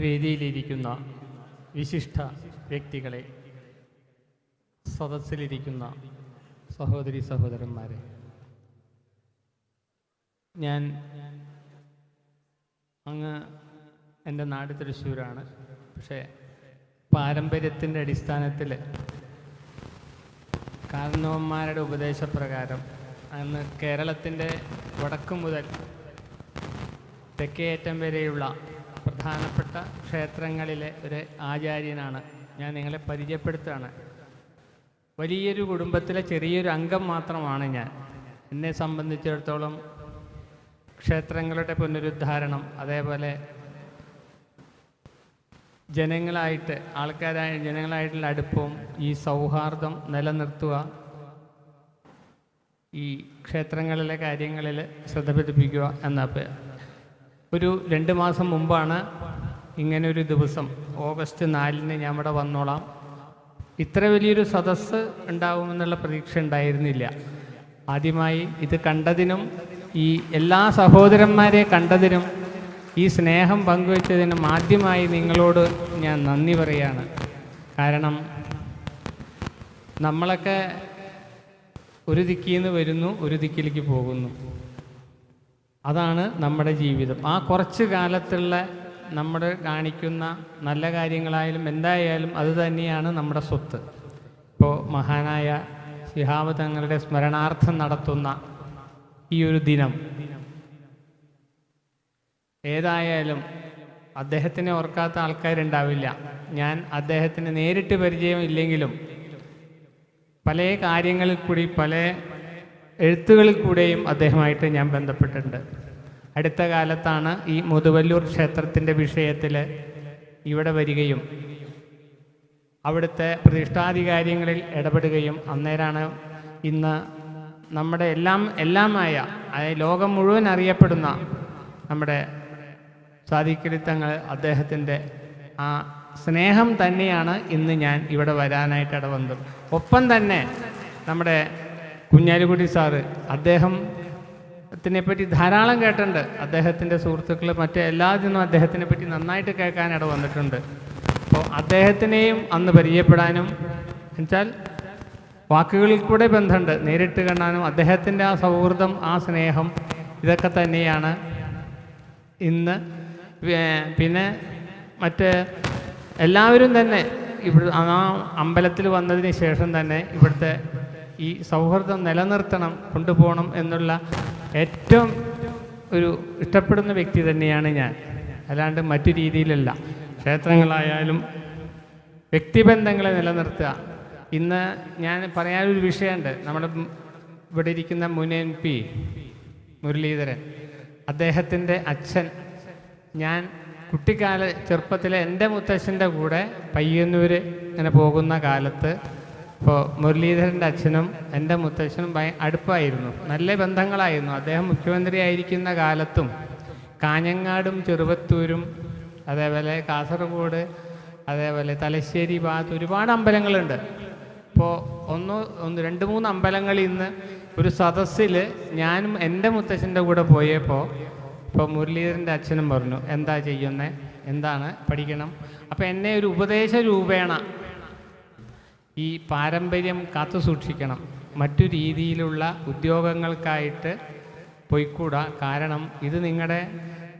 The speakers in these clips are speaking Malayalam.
വേദിയിലിരിക്കുന്ന വിശിഷ്ട വ്യക്തികളെ സദസ്സിലിരിക്കുന്ന സഹോദരി സഹോദരന്മാരെ ഞാൻ അങ്ങ് എന്റെ നാട് തൃശ്ശൂരാണ്. പക്ഷേ പാരമ്പര്യത്തിന്റെ അടിസ്ഥാനത്തിൽ കാരണവന്മാരുടെ ഉപദേശപ്രകാരം അന്ന് കേരളത്തിന്റെ വടക്കു മുതൽ തെക്കേയറ്റം വരെയുള്ള പ്രധാനപ്പെട്ട ക്ഷേത്രങ്ങളിലെ ഒരു ആചാര്യനാണ്. ഞാൻ നിങ്ങളെ പരിചയപ്പെടുത്തുകയാണ്. വലിയൊരു കുടുംബത്തിലെ ചെറിയൊരു അംഗം മാത്രമാണ് ഞാൻ. എന്നെ സംബന്ധിച്ചിടത്തോളം ക്ഷേത്രങ്ങളുടെ പുനരുദ്ധാരണം അതേപോലെ ജനങ്ങളായിട്ട് ആൾക്കാരായ ജനങ്ങളായിട്ടുള്ള അടുപ്പവും ഈ സൗഹാർദ്ദം നിലനിർത്തുക ഈ ക്ഷേത്രങ്ങളിലെ കാര്യങ്ങളിൽ ശ്രദ്ധ പതിപ്പിക്കുക എന്ന പേ- ഒരു രണ്ട് മാസം മുമ്പാണ് ഇങ്ങനൊരു ദിവസം. ഓഗസ്റ്റ് നാലിന് ഞാൻ ഇവിടെ വന്നോളാം. ഇത്ര വലിയൊരു സദസ്സ് ഉണ്ടാവുമെന്നുള്ള പ്രതീക്ഷ ഉണ്ടായിരുന്നില്ല. ആദ്യമായി ഇത് കണ്ടതിനും ഈ എല്ലാ സഹോദരന്മാരെ കണ്ടതിനും ഈ സ്നേഹം പങ്കുവച്ചതിനും ആദ്യമായി നിങ്ങളോട് ഞാൻ നന്ദി പറയാണ്. കാരണം നമ്മളൊക്കെ ഒരു ദിക്കിൽ നിന്ന് വരുന്നു ഒരു ദിക്കിലേക്ക് പോകുന്നു. അതാണ് നമ്മുടെ ജീവിതം. ആ കുറച്ച് കാലത്തുള്ള നമ്മൾ കാണിക്കുന്ന നല്ല കാര്യങ്ങളായാലും എന്തായാലും അത് തന്നെയാണ് നമ്മുടെ സ്വത്ത്. ഇപ്പോൾ മഹാനായ ശിഹാബ് തങ്ങളുടെ സ്മരണാർത്ഥം നടത്തുന്ന ഈ ഒരു ദിനം. ഏതായാലും അദ്ദേഹത്തിനെ ഓർക്കാത്ത ആൾക്കാരുണ്ടാവില്ല. ഞാൻ അദ്ദേഹത്തിന് നേരിട്ട് പരിചയമില്ലെങ്കിലും പല കാര്യങ്ങളിൽ കൂടി പല എഴുത്തുകളിൽ കൂടെയും അദ്ദേഹമായിട്ട് ഞാൻ ബന്ധപ്പെട്ടിട്ടുണ്ട്. അടുത്ത കാലത്താണ് ഈ മുതുവല്ലൂർ ക്ഷേത്രത്തിന്റെ വിഷയത്തിൽ ഇവിടെ വരികയും അവിടുത്തെ പ്രതിഷ്ഠാധികാര്യങ്ങളിൽ ഇടപെടുകയും അന്നേരാണ് ഇന്ന് നമ്മുടെ എല്ലാം എല്ലാമായ അതായത് ലോകം മുഴുവൻ അറിയപ്പെടുന്ന നമ്മുടെ സാധിക്കരുത്തങ്ങൾ അദ്ദേഹത്തിന്റെ ആ സ്നേഹം തന്നെയാണ് ഇന്ന് ഞാൻ ഇവിടെ വരാനായിട്ട് ഇടവന്നത്. ഒപ്പം തന്നെ നമ്മുടെ കുഞ്ഞാലിക്കുട്ടി സാറ് അദ്ദേഹം ത്തിനെ പറ്റി ധാരാളം കേട്ടിട്ടുണ്ട്. അദ്ദേഹത്തിന്റെ സുഹൃത്തുക്കൾ മറ്റേ എല്ലാത്തിനും അദ്ദേഹത്തിനെ പറ്റി നന്നായിട്ട് കേൾക്കാൻ ഇട വന്നിട്ടുണ്ട്. അപ്പോൾ അദ്ദേഹത്തിനെയും അന്ന് പരിചയപ്പെടാനും എന്നുവെച്ചാൽ വാക്കുകളിൽ കൂടെ ബന്ധമുണ്ട്. നേരിട്ട് കാണാനും അദ്ദേഹത്തിന്റെ ആ സൗഹൃദം ആ സ്നേഹം ഇതൊക്കെ തന്നെയാണ്. ഇന്ന് പിന്നെ മറ്റ് എല്ലാവരും തന്നെ ഇവിടെ ആ അമ്പലത്തിൽ വന്നതിന് ശേഷം തന്നെ ഇവിടുത്തെ ഈ സൗഹൃദം നിലനിർത്തണം കൊണ്ടുപോകണം എന്നുള്ള ഏറ്റവും ഒരു ഇഷ്ടപ്പെടുന്ന വ്യക്തി തന്നെയാണ് ഞാൻ. അല്ലാണ്ട് മറ്റു രീതിയിലല്ല. ക്ഷേത്രങ്ങളായാലും വ്യക്തിബന്ധങ്ങളെ നിലനിർത്തുക. ഇന്ന് ഞാൻ പറയാനൊരു വിഷയമുണ്ട്. നമ്മുടെ ഇവിടെ ഇരിക്കുന്ന മുൻ എം പി മുരളീധരൻ. അദ്ദേഹത്തിന്റെ അച്ഛൻ. ഞാൻ കുട്ടിക്കാല ചെറുപ്പത്തിലെ എന്റെ മുത്തച്ഛന്റെ കൂടെ പയ്യന്നൂർ ഇങ്ങനെ പോകുന്ന കാലത്ത് ഇപ്പോൾ മുരളീധരന്റെ അച്ഛനും എന്റെ മുത്തച്ഛനും ഭയ അടുപ്പായിരുന്നു. നല്ല ബന്ധങ്ങളായിരുന്നു. അദ്ദേഹം മുഖ്യമന്ത്രി ആയിരിക്കുന്ന കാലത്തും കാഞ്ഞങ്ങാടും ചെറുവത്തൂരും അതേപോലെ കാസർഗോഡ് അതേപോലെ തലശ്ശേരി ഭാഗത്ത് ഒരുപാട് അമ്പലങ്ങളുണ്ട്. ഇപ്പോൾ ഒന്ന് ഒന്ന് രണ്ട് മൂന്ന് അമ്പലങ്ങളിൽ നിന്ന് ഒരു സദസ്സിൽ ഞാനും എന്റെ മുത്തച്ഛന്റെ കൂടെ പോയപ്പോൾ ഇപ്പോൾ മുരളീധരന്റെ അച്ഛനും പറഞ്ഞു എന്താ ചെയ്യുന്നത് എന്താണ് പഠിക്കണം? അപ്പോൾ എന്നെ ഒരു ഉപദേശ രൂപേണ ഈ പാരമ്പര്യം കാത്തു സൂക്ഷിക്കണം. മറ്റു രീതിയിലുള്ള ഉദ്യോഗങ്ങൾക്കായിട്ട് പോയിക്കൂടാ. കാരണം ഇത് നിങ്ങളുടെ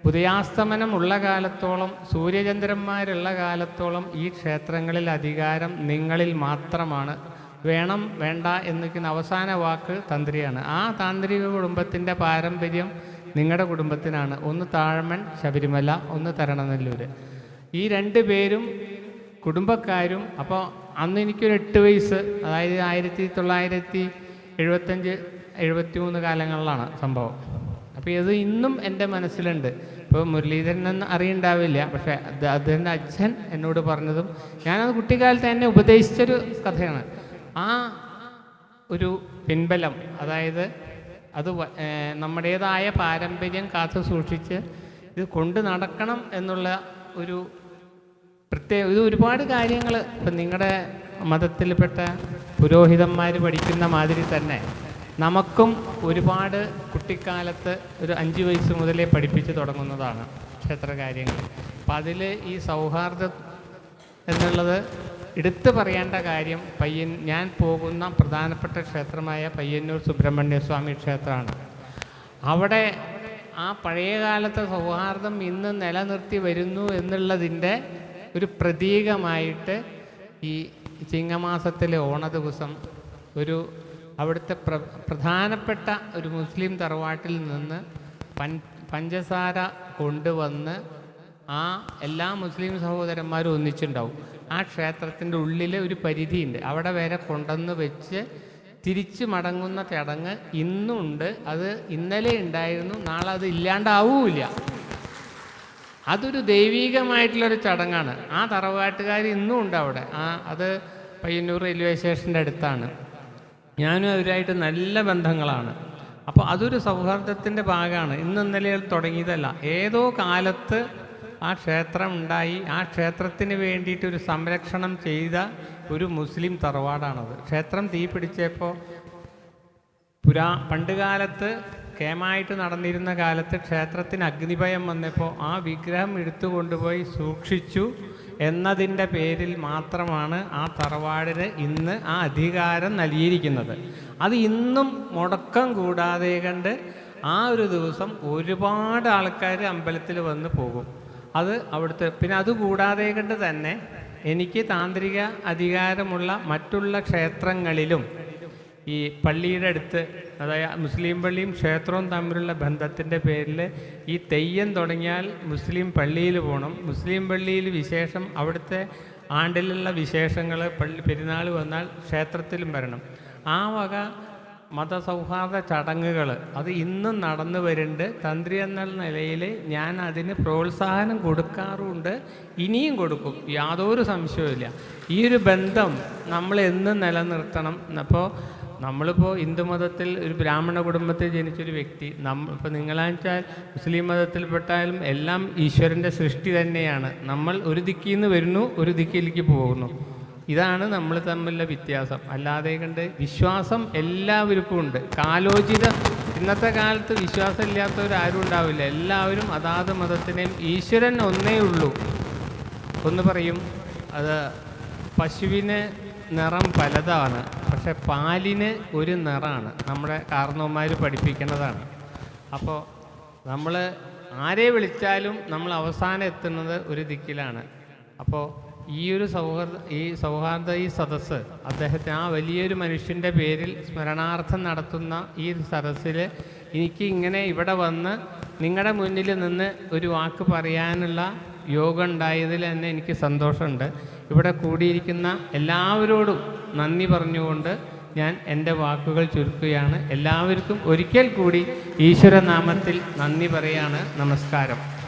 ഉദയാസ്തമനം ഉള്ള കാലത്തോളം സൂര്യചന്ദ്രന്മാരുള്ള കാലത്തോളം ഈ ക്ഷേത്രങ്ങളിൽ അധികാരം നിങ്ങളിൽ മാത്രമാണ്. വേണം വേണ്ട എന്നിരിക്കുന്ന അവസാന വാക്ക് തന്ത്രിയാണ്. ആ താന്ത്രിക കുടുംബത്തിന്റെ പാരമ്പര്യം നിങ്ങളുടെ കുടുംബത്തിനാണ്. ഒന്ന് താഴമൺ ശബരിമല ഒന്ന് തരണനെല്ലൂർ ഈ രണ്ട് പേരും കുടുംബക്കാരും അപ്പോൾ അന്ന് എനിക്കൊരു എട്ട് വയസ്സ് അതായത് ആയിരത്തി തൊള്ളായിരത്തി എഴുപത്തഞ്ച് എഴുപത്തി മൂന്ന് കാലങ്ങളിലാണ് സംഭവം. അപ്പോൾ ഇത് ഇന്നും എന്റെ മനസ്സിലുണ്ട്. ഇപ്പോൾ മുരളീധരൻ എന്ന് അറിയണ്ടാവില്ല. പക്ഷേ അദ്ദേഹത്തിന്റെ അച്ഛൻ എന്നോട് പറഞ്ഞതും ഞാനത് കുട്ടിക്കാലത്ത് എന്നെ ഉപദേശിച്ചൊരു കഥയാണ്. ആ ഒരു പിൻബലം അതായത് അത് നമ്മുടേതായ പാരമ്പര്യം കാത്തു സൂക്ഷിച്ച് ഇത് കൊണ്ട് നടക്കണം എന്നുള്ള ഒരു പ്രത്യേക ഇത് ഒരുപാട് കാര്യങ്ങൾ ഇപ്പം നിങ്ങളുടെ മതത്തിൽപ്പെട്ട പുരോഹിതന്മാർ പഠിക്കുന്ന മാതിരി തന്നെ നമുക്കും ഒരുപാട് കുട്ടിക്കാലത്ത് ഒരു അഞ്ച് വയസ്സ് മുതലേ പഠിപ്പിച്ച് തുടങ്ങുന്നതാണ് ക്ഷേത്ര കാര്യങ്ങൾ. അപ്പം അതിൽ ഈ സൗഹാർദ്ദം എന്നുള്ളത് എടുത്തു പറയേണ്ട കാര്യം പയ്യൻ ഞാൻ പോകുന്ന പ്രധാനപ്പെട്ട ക്ഷേത്രമായ പയ്യന്നൂർ സുബ്രഹ്മണ്യസ്വാമി ക്ഷേത്രമാണ്. അവിടെ ആ പഴയകാലത്തെ സൗഹാർദ്ദം ഇന്ന് നിലനിർത്തി വരുന്നു എന്നുള്ളതിന്റെ ഒരു പ്രതീകമായിട്ട് ഈ ചിങ്ങമാസത്തിലെ ഓണ ദിവസം ഒരു അവിടുത്തെ പ്ര പ്രധാനപ്പെട്ട ഒരു മുസ്ലിം തറവാട്ടിൽ നിന്ന് പൻ പഞ്ചസാര കൊണ്ടുവന്ന് ആ എല്ലാ മുസ്ലിം സഹോദരന്മാരും ഒന്നിച്ചുണ്ടാവും. ആ ക്ഷേത്രത്തിന്റെ ഉള്ളിൽ ഒരു പരിധിയുണ്ട്. അവിടെ വരെ കൊണ്ടുവന്ന് വെച്ച് തിരിച്ചു മടങ്ങുന്ന ചടങ്ങ് ഇന്നുണ്ട്. അത് ഇന്നലെ ഉണ്ടായിരുന്നു. നാളെ അത് ഇല്ലാണ്ടാവൂല അതൊരു ദൈവീകമായിട്ടുള്ളൊരു ചടങ്ങാണ്. ആ തറവാട്ടുകാർ ഇന്നും ഉണ്ട് അവിടെ. ആ അത് പയ്യന്നൂർ റെയിൽവേ സ്റ്റേഷന്റെ അടുത്താണ്. ഞാനും അവരുമായിട്ട് നല്ല ബന്ധങ്ങളാണ്. അപ്പോൾ അതൊരു സൗഹാർദ്ദത്തിന്റെ ഭാഗമാണ്. ഇന്ന് ഇന്നലെ തുടങ്ങിയതല്ല. ഏതോ കാലത്ത് ആ ക്ഷേത്രം ഉണ്ടായി. ആ ക്ഷേത്രത്തിന് വേണ്ടിയിട്ട് ഒരു സംരക്ഷണം ചെയ്ത ഒരു മുസ്ലിം തറവാടാണത്. ക്ഷേത്രം തീ പിടിച്ചപ്പോൾ പുരാ പണ്ടുകാലത്ത് കേമായിട്ട് നടന്നിരുന്ന കാലത്ത് ക്ഷേത്രത്തിന് അഗ്നിഭയം വന്നപ്പോൾ ആ വിഗ്രഹം എടുത്തു കൊണ്ടുപോയി സൂക്ഷിച്ചു എന്നതിന്റെ പേരിൽ മാത്രമാണ് ആ തറവാടിന് ഇന്ന് ആ അധികാരം നൽകിയിരിക്കുന്നത്. അത് ഇന്നും മുടക്കം കൂടാതെ കണ്ട് ആ ഒരു ദിവസം ഒരുപാട് ആൾക്കാർ അമ്പലത്തിൽ വന്ന് പോകും. അത് അവിടുത്തെ പിന്നെ അതുകൂടാതെ കണ്ട് തന്നെ എനിക്ക് താന്ത്രിക അധികാരമുള്ള മറ്റുള്ള ക്ഷേത്രങ്ങളിലും ഈ പള്ളിയുടെ അടുത്ത് അതായത് മുസ്ലിം പള്ളിയും ക്ഷേത്രവും തമ്മിലുള്ള ബന്ധത്തിന്റെ പേരിൽ ഈ തെയ്യം തുടങ്ങിയാൽ മുസ്ലിം പള്ളിയിൽ പോകണം. മുസ്ലിം പള്ളിയിൽ വിശേഷം അവിടുത്തെ ആണ്ടിലുള്ള വിശേഷങ്ങൾ പള്ളി പെരുന്നാൾ വന്നാൽ ക്ഷേത്രത്തിലും വരണം. ആ വക മതസൗഹാർദ്ദ ചടങ്ങുകൾ അത് ഇന്നും നടന്നു വരുന്നുണ്ട്. തന്ത്രി എന്നുള്ള നിലയിൽ ഞാൻ അതിന് പ്രോത്സാഹനം കൊടുക്കാറുണ്ട്. ഇനിയും കൊടുക്കും. യാതൊരു സംശയവുമില്ല. ഈ ഒരു ബന്ധം നമ്മൾ എന്നും നിലനിർത്തണം. അപ്പോൾ നമ്മളിപ്പോൾ ഹിന്ദു മതത്തിൽ ഒരു ബ്രാഹ്മണ കുടുംബത്തിൽ ജനിച്ചൊരു വ്യക്തി നമ്മ ഇപ്പോൾ നിങ്ങളാച്ചാൽ മുസ്ലിം മതത്തിൽപ്പെട്ടാലും എല്ലാം ഈശ്വരന്റെ സൃഷ്ടി തന്നെയാണ്. നമ്മൾ ഒരു ദിക്കിൽ നിന്ന് വരുന്നു ഒരു ദിക്കിലേക്ക് പോകുന്നു. ഇതാണ് നമ്മൾ തമ്മിലുള്ള വ്യത്യാസം. അല്ലാതെ കണ്ട് വിശ്വാസം എല്ലാവർക്കും ഉണ്ട്. കാലോചിത ഇന്നത്തെ കാലത്ത് വിശ്വാസം ഇല്ലാത്തവർ ആരും ഉണ്ടാവില്ല. എല്ലാവരും അതാത് മതത്തിനെയും ഈശ്വരൻ ഒന്നേ ഉള്ളൂ. ഒന്ന് പറയും അത് പശുവിന് നിറം പലതാണ്. പക്ഷെ പാലിന് ഒരു നിറമാണ്. നമ്മുടെ കാർന്നവന്മാർ പഠിപ്പിക്കുന്നതാണ്. അപ്പോൾ നമ്മൾ ആരെ വിളിച്ചാലും നമ്മൾ അവസാനം എത്തുന്നത് ഒരു ദിക്കിലാണ്. അപ്പോൾ ഈ ഒരു സൗഹാർദ്ദ ഈ സൗഹാർദ്ദ ഈ സദസ്സ് അദ്ദേഹത്തിന് ആ വലിയൊരു മനുഷ്യന്റെ പേരിൽ സ്മരണാർത്ഥം നടത്തുന്ന ഈ സദസ്സിൽ എനിക്ക് ഇങ്ങനെ ഇവിടെ വന്ന് നിങ്ങളുടെ മുന്നിൽ നിന്ന് ഒരു വാക്ക് പറയാനുള്ള യോഗം ഉണ്ടായതിൽ തന്നെ എനിക്ക് സന്തോഷമുണ്ട്. ഇവിടെ കൂടിയിരിക്കുന്ന എല്ലാവരോടും നന്ദി പറഞ്ഞുകൊണ്ട് ഞാൻ എന്റെ വാക്കുകൾ ചുരുക്കുകയാണ്. എല്ലാവർക്കും ഒരിക്കൽ കൂടി ഈശ്വരനാമത്തിൽ നന്ദി പറയാണ്. നമസ്കാരം.